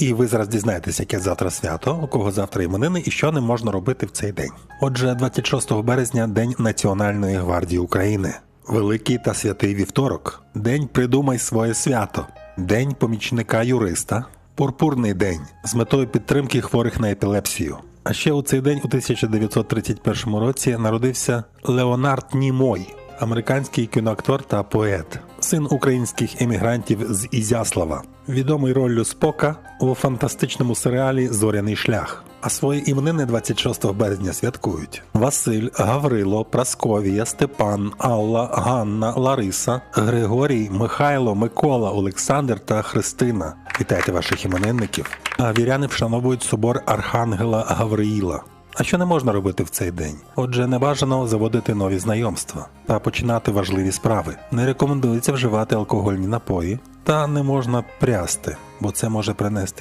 І ви зараз дізнаєтесь, яке завтра свято, у кого завтра іменини і що не можна робити в цей день. Отже, 26 березня День Національної гвардії України. Великий та святий вівторок. День Придумай своє свято. День помічника юриста. Пурпурний день з метою підтримки хворих на епілепсію. А ще у цей день, у 1931 році, народився Леонард Німой, американський кіноактор та поет, син українських емігрантів з Ізяслава, відомий роллю Спока у фантастичному серіалі Зоряний шлях. А свої іменини 26 березня святкують Василь, Гаврило, Прасковія, Степан, Алла, Ганна, Лариса, Григорій, Михайло, Микола, Олександр та Христина. Вітайте ваших іменинників. А віряни вшановують собор Архангела Гавриїла. А що не можна робити в цей день? Отже, не бажано заводити нові знайомства та починати важливі справи. Не рекомендується вживати алкогольні напої та не можна прясти, бо це може принести